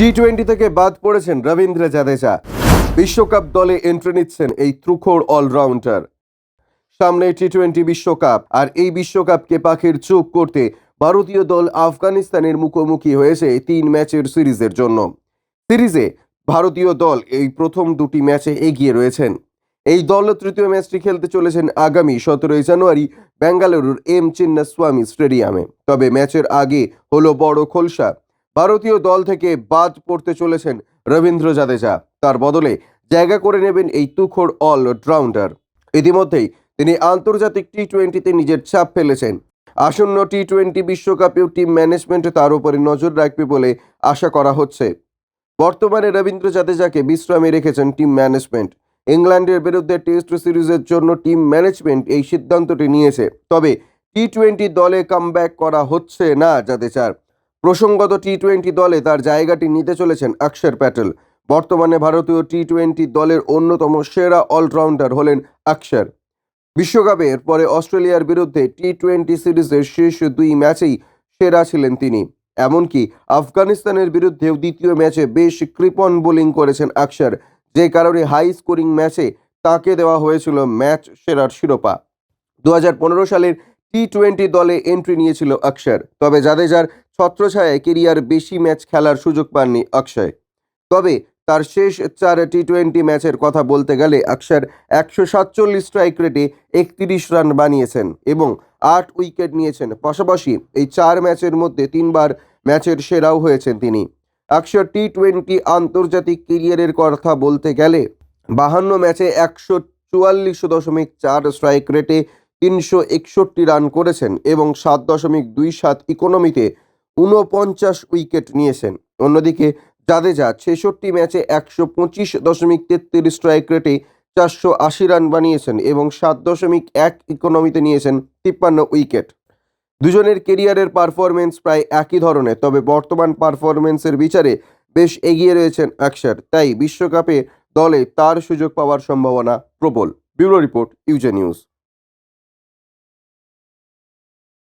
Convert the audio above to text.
T twenty থেকে বাদ পড়েছেন রবীন্দ্র জাদেজা। বিশ্বকাপ দলে এন্ট্রি নিচ্ছেন এই ত্রুখোর অলরাউন্ডার সামনে টি টোয়েন্টি বিশ্বকাপ, আর এই বিশ্বকাপকে পাখির চোখ করতে ভারতীয় দল আফগানিস্তানের মুখোমুখি হয়েছে তিন ম্যাচের সিরিজের জন্য। সিরিজে ভারতীয় দল এই প্রথম দুটি ম্যাচে এগিয়ে রয়েছেন। এই দল তৃতীয় ম্যাচটি খেলতে চলেছেন আগামী সতেরোই জানুয়ারি বেঙ্গালুরুর এম চিন্নাস্বামী স্টেডিয়ামে। তবে ম্যাচের আগে হলো বড় খোলসা। ভারতীয় দল থেকে বাদ পড়তে চলেছেন রবীন্দ্র জাদেজা। তার বদলে জায়গা করে নেবেন এই তুখোর অলরাউন্ডার ইতিমধ্যেই তিনি আন্তর্জাতিক টি টোয়েন্টিতে নিজের ছাপ ফেলেছেন। আসন্ন টি টোয়েন্টি বিশ্বকাপেও টিম ম্যানেজমেন্ট তার উপরে নজর রাখবে বলে আশা করা হচ্ছে। বর্তমানে রবীন্দ্র জাদেজাকে বিশ্রামে রেখেছেন টিম ম্যানেজমেন্ট ইংল্যান্ডের বিরুদ্ধে টেস্ট সিরিজের জন্য টিম ম্যানেজমেন্ট এই সিদ্ধান্তটি নিয়েছে। তবে টি টোয়েন্টি দলে কামব্যাক করা হচ্ছে না জাদেজার। প্রসঙ্গত টি টোয়েন্টি দলে তার জায়গাটি নিতে চলেছেন অক্ষর প্যাটেল। বর্তমানে ভারতীয় টি টোয়েন্টি দলের অন্যতম সেরা অলরাউন্ডার হলেন অক্ষর। বিশ্বকাপের পরে অস্ট্রেলিয়ার বিরুদ্ধে টি টোয়েন্টি সিরিজের শেষ দুই ম্যাচেই সেরা ছিলেন তিনি। এমনকি আফগানিস্তানের বিরুদ্ধেও দ্বিতীয় ম্যাচে বেশ কৃপণ বোলিং করেছেন অক্ষর। যে কারণে হাই স্কোরিং ম্যাচে তাকে দেওয়া হয়েছিল ম্যাচ সেরার শিরোপা। দু হাজার পনেরো সালের টি টোয়েন্টি দলে এন্ট্রি নিয়েছিল অক্ষর। তবে জাদেজার ছত্রছায়ায় কেরিয়ার বেশি ম্যাচ খেলার সুযোগ পাননি অক্ষয়। তবে তার শেষ চার টি টোয়েন্টি ম্যাচের কথা বলতে গেলে অক্ষর একশো সাতচল্লিশ স্ট্রাইক রেটে একত্রিশ রান বানিয়েছেন এবং আট উইকেট নিয়েছেন। পাশাপাশি এই চার ম্যাচের মধ্যে তিনবার ম্যাচের সেরাও হয়েছেন তিনি। অক্ষর টি টোয়েন্টি আন্তর্জাতিক কেরিয়ারের কথা বলতে গেলে বাহান্ন ম্যাচে একশো চুয়াল্লিশ দশমিক চার স্ট্রাইক রেটে তিনশো একষট্টি রান করেছেন এবং সাত দশমিক দুই সাত ইকোনমিতে ঊনপঞ্চাশ উইকেট নিয়েছেন। অন্যদিকে জাদেজা ছেষট্টি ম্যাচে একশো পঁচিশ দশমিক তেত্রিশ স্ট্রাইক রেটে চারশো আশি রান বানিয়েছেন এবং সাত দশমিক এক ইকোনমিতে নিয়েছেন তিপ্পান্ন উইকেট। দুজনের কেরিয়ারের পারফরমেন্স প্রায় একই ধরনের, তবে বর্তমান পারফরমেন্সের বিচারে বেশ এগিয়ে রয়েছেন অক্ষর তাই বিশ্বকাপে দলে তার সুযোগ পাওয়ার সম্ভাবনা প্রবল। ব্যুরো রিপোর্ট, ইউজে নিউজ।